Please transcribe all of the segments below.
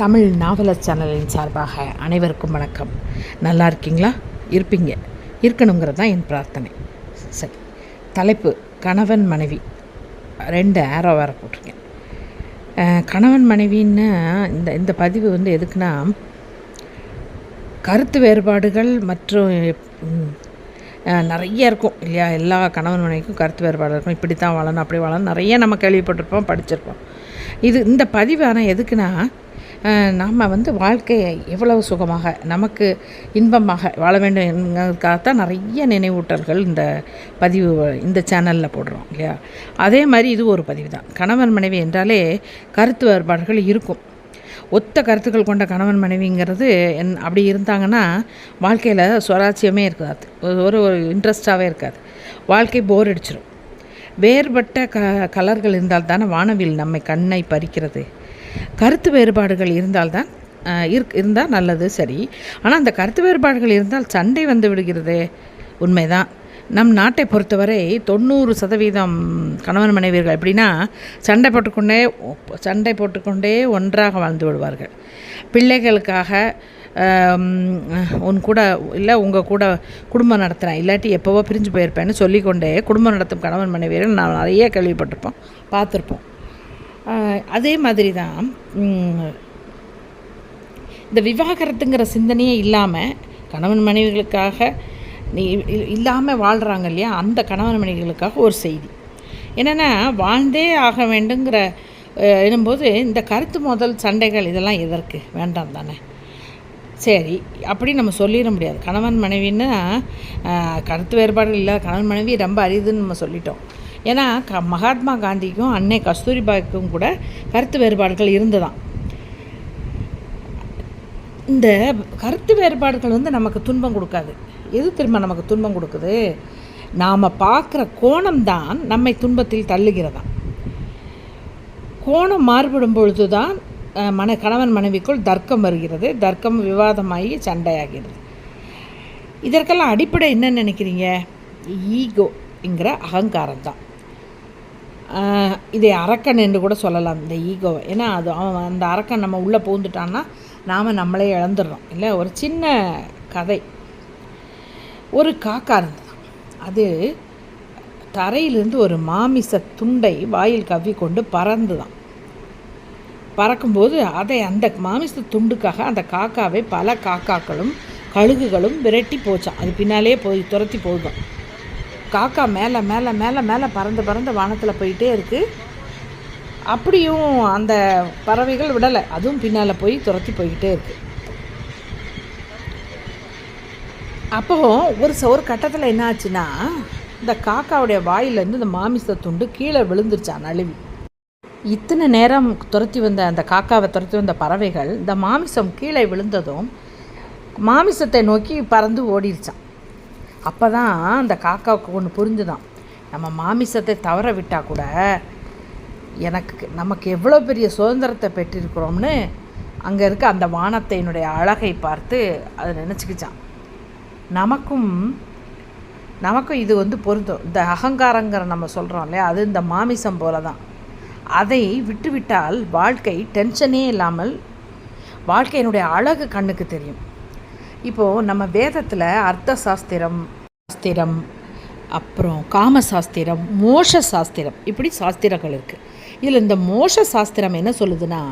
தமிழ் நாவலர் சேனலின் சார்பாக அனைவருக்கும் வணக்கம். நல்லா இருக்கீங்களா? இருப்பீங்க. இருக்கணுங்கிறது தான் என் பிரார்த்தனை. சரி. தலைப்பு கணவன் மனைவி. ரெண்டு ஆரோ வேறு போட்டிருக்கேன். கணவன் மனைவின்னா இந்த இந்த பதிவு வந்து எதுக்குன்னா கருத்து வேறுபாடுகள் மற்றும் நிறைய இருக்கும் இல்லையா? எல்லா கணவன் மனைவிக்கும் கருத்து வேறுபாடு இருக்கும். இப்படி தான் வளரணும் அப்படி வளரணும் நிறைய நம்ம கேள்விப்பட்டிருப்போம் படிச்சிருப்போம். இது இந்த பதிவு ஆனால் எதுக்குன்னா நாம் வந்து வாழ்க்கையை எவ்வளவு சுகமாக நமக்கு இன்பமாக வாழ வேண்டும் என்கிறதுக்காகத்தான் நிறைய நினைவூட்டல்கள் இந்த பதிவு இந்த சேனலில் போடுறோம் இல்லையா? அதே மாதிரி இது ஒரு பதிவு தான். கணவன் மனைவி என்றாலே கருத்து வேறுபாடுகள் இருக்கும். ஒத்த கருத்துக்கள் கொண்ட கணவன் மனைவிங்கிறது என் அப்படி இருந்தாங்கன்னா வாழ்க்கையில் சுவாரஸ்யமே இருக்காது. ஒரு ஒரு ஒரு இன்ட்ரெஸ்டாகவே இருக்காது. வாழ்க்கை போர் அடிச்சிடும் வேறுபட்ட க கலர்கள் இருந்தால் தானே வானவில் நம்மை கண்ணை பறிக்கிறது. கருத்து வேறுபாடுகள் இருந்தால்தான் இருக் இருந்தால் நல்லது சரி. ஆனால் அந்த கருத்து வேறுபாடுகள் இருந்தால் சண்டை வந்து விடுகிறதே உண்மைதான். நம் நாட்டை பொறுத்தவரை தொண்ணூறு சதவீதம் கணவன் மனைவியர்கள் எப்படின்னா சண்டை போட்டுக்கொண்டே சண்டை போட்டுக்கொண்டே ஒன்றாக வாழ்ந்து விடுவார்கள். பிள்ளைகளுக்காக உன் கூட இல்லை உங்கள் கூட குடும்பம் நடத்துகிறேன் இல்லாட்டி எப்போவோ பிரிஞ்சு போயிருப்பேன்னு சொல்லிக்கொண்டே குடும்பம் நடத்தும் கணவன் மனைவியர்கள் நான் நிறைய கேள்விப்பட்டிருப்போம் பார்த்துருப்போம். அதே மாதிரி தான் இந்த விவாகரத்துங்கிற சிந்தனையே இல்லாமல் கணவன் மனைவிகளுக்காக நீ இல்லாமல் வாழ்கிறாங்க இல்லையா? அந்த கணவன் மனைவிகளுக்காக ஒரு செய்தி. என்னென்னா வாழ்ந்தே ஆக வேண்டுங்கிற அஹ், எனும்போது இந்த கருத்து மோதல் சண்டைகள் இதெல்லாம் எதற்கு? வேண்டாம் தானே. சரி அப்படி நம்ம சொல்லிட முடியாது. கணவன் மனைவின்னா கருத்து வேறுபாடு இல்லை கணவன் மனைவி ரொம்ப அரிதுன்னு நம்ம சொல்லிட்டோம். ஏன்னா க மகாத்மா காந்திக்கும் அன்னை கஸ்தூரிபாய்க்கும் கூட கருத்து வேறுபாடுகள் இருந்துதான். இந்த கருத்து வேறுபாடுகள் வந்து நமக்கு துன்பம் கொடுக்காது. எது திரும்ப நமக்கு துன்பம் கொடுக்குது? நாம் பார்க்குற கோணம் தான் நம்மை துன்பத்தில் தள்ளுகிறதாம் கோணம் மாறுபடும் பொழுது தான் மன கணவன் மனைவிக்குள் தர்க்கம் வருகிறது. தர்க்கம் விவாதமாகி சண்டையாகிறது. இதற்கெல்லாம் அடிப்படை என்ன நினைக்கிறீங்க? ஈகோங்கிற அகங்காரம் தான். இதை அரக்கன் என்று கூட சொல்லலாம் இந்த ஈகோவை ஏன்னா அது அவன் அந்த அரக்கன் நம்ம உள்ளே பூந்துட்டான்னா நாம் நம்மளே இழந்துடுறோம் இல்லை? ஒரு சின்ன கதை. ஒரு காக்கா இருந்தது. அது தரையிலிருந்து ஒரு மாமிச துண்டை வாயில் கவ்வி கொண்டு பறந்துதான் பறக்கும்போது அதை அந்த மாமிச துண்டுக்காக அந்த காக்காவை பல காக்காக்களும் கழுகுகளும் விரட்டி போச்சான் அது பின்னாலேயே போய் துரத்தி போகுதான் காக்கா மேலே மேலே மேலே மேலே பறந்து பறந்து வானத்தில் போயிட்டே இருக்குது அப்படியும் அந்த பறவைகள் விடலை. அதுவும் பின்னால் போய் துரத்தி போய்கிட்டே இருக்குது அப்போ ஒரு ச- ஒரு கட்டத்தில் என்ன ஆச்சுன்னா இந்த காக்காவுடைய வாயிலேருந்து இந்த மாமிச துண்டு கீழே விழுந்துருச்சான் நழுவி இத்தனை நேரம் துரத்தி வந்த அந்த காக்காவை துரத்தி வந்த பறவைகள் இந்த மாமிசம் கீழே விழுந்ததும் மாமிசத்தை நோக்கி பறந்து ஓடிருச்சான் அப்போ தான் அந்த காக்காவுக்கு ஒன்று புரிஞ்சுதான். நம்ம மாமிசத்தை தவற விட்டால் கூட எனக்கு நமக்கு எவ்வளோ பெரிய சுதந்திரத்தை பெற்றிருக்கிறோம்னு அங்கே இருக்க அந்த வானத்தையினுடைய அழகை பார்த்து அதை நினச்சிக்கிச்சான். நமக்கும் நமக்கும் இது வந்து பொருந்தும். இந்த அகங்காரங்கிற நம்ம சொல்கிறோம் இல்லையா? அது இந்த மாமிசம் போல தான் அதை விட்டுவிட்டால் வாழ்க்கை டென்ஷனே இல்லாமல் வாழ்க்கையினுடைய அழகு கண்ணுக்கு தெரியும். இப்போது நம்ம வேதத்தில் அர்த்த சாஸ்திரம் சாஸ்திரம் அப்புறம் காம சாஸ்திரம் மோஷ சாஸ்திரம் இப்படி சாஸ்திரங்கள் இருக்குது இதில் இந்த மோஷ சாஸ்திரம் என்ன சொல்லுதுன்னா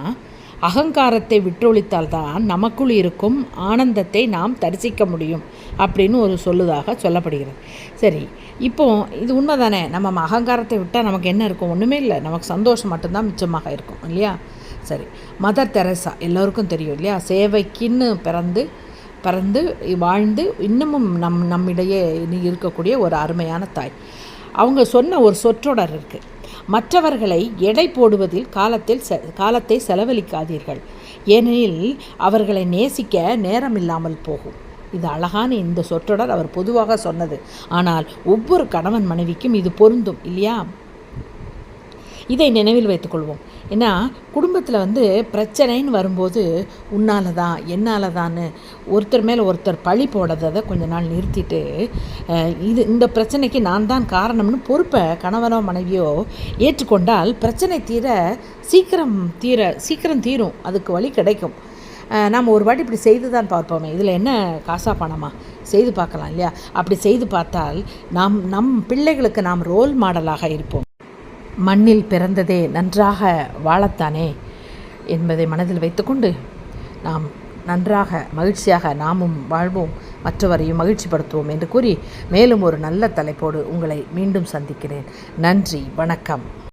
அகங்காரத்தை விட்டொழித்தால்தான் நமக்குள் இருக்கும் ஆனந்தத்தை நாம் தரிசிக்க முடியும் அப்படின்னு ஒரு சொல்லுதாக சொல்லப்படுகிறது. சரி இப்போ இது உண்மை தானே நம்ம அகங்காரத்தை விட்டால் நமக்கு என்ன இருக்கும்? ஒன்றுமே இல்லை. நமக்கு சந்தோஷம் மட்டும்தான் மிச்சமாக இருக்கும் இல்லையா? சரி மதர் தெரசா எல்லோருக்கும் தெரியும் இல்லையா? சேவைக்குன்னு பிறந்து பறந்து வாழ்ந்து இன்னமும் நம் நம்மிடையே இனி இருக்கக்கூடிய ஒரு அருமையான தாய். அவங்க சொன்ன ஒரு சொற்றொடர் இருக்குது மற்றவர்களை எடை போடுவதில் காலத்தில் செ காலத்தை செலவழிக்காதீர்கள். ஏனெனில் அவர்களை நேசிக்க நேரம் இல்லாமல் போகும். இது அழகான இந்த சொற்றொடர் அவர் பொதுவாக சொன்னது. ஆனால் ஒவ்வொரு கணவன் மனைவிக்கும் இது பொருந்தும் இல்லையா? இதை நினைவில் வைத்துக்கொள்வோம். ஏன்னா குடும்பத்தில் வந்து பிரச்சனைன்னு வரும்போது உன்னால தான் என்னால் தான்னு ஒருத்தர் மேலே ஒருத்தர் பழி போடுறதை கொஞ்ச நாள் நிறுத்திட்டு இது இந்த பிரச்சனைக்கு நான் தான் காரணம்னு பொறுப்பை கணவனோ மனைவியோ ஏற்றுக்கொண்டால் பிரச்சனை தீர சீக்கிரம் தீர சீக்கிரம் தீரும். அதுக்கு வழி கிடைக்கும். நாம் ஒரு வாட்டி இப்படி செய்து தான் பார்ப்போமே. இதில் என்ன காசா பணமா? செய்து பார்க்கலாம் இல்லையா? அப்படி செய்து பார்த்தால் நாம் நம் பிள்ளைகளுக்கு நாம் ரோல் மாடலாக இருப்போம். மண்ணில் பிறந்ததே நன்றாக வாழத்தானே என்பதை மனதில் வைத்துக்கொண்டு நாம் நன்றாக மகிழ்ச்சியாக நாமும் வாழ்வோம் மற்றவரையும் மகிழ்ச்சிப்படுத்துவோம் என்று கூறி மேலும் ஒரு நல்ல தலைப்போடு உங்களை மீண்டும் சந்திக்கிறேன். நன்றி வணக்கம்.